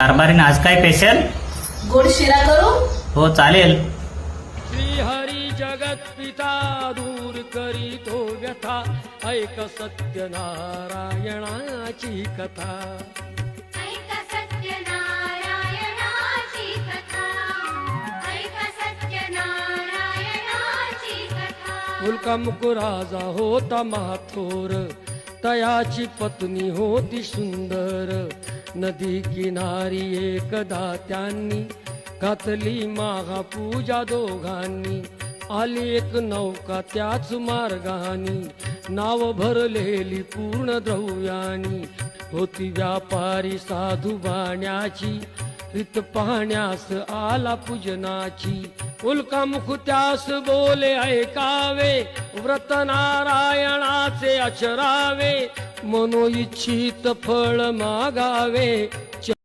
कारभारीन आज काय पेशल गोड शिरा करू? हो चालेल. श्रीहरी जगत पिता दूर करीतो व्यथा. ऐक सत्यनारायणाची कथा. ऐक सत्यनारायणाची कथा. ऐक सत्यनारायणाची कथा. मुलका मुकुराजा होता माथोर. तयाची पत्नी होती सुंदर. नदी किनारी एकदा त्यांनी घातली मागा पूजा दोघांनी. आली एक नौका त्याच मार्गानी. नाव भरलेली पूर्ण द्रव्यानी. होती व्यापारी साधू बाण्याची. रित पाहण्यास आला पूजनाची. उल्का मुख त्यास बोले ऐकावे व्रत नारायणाचे अचरावे. मनोइच्छित फळ मागावे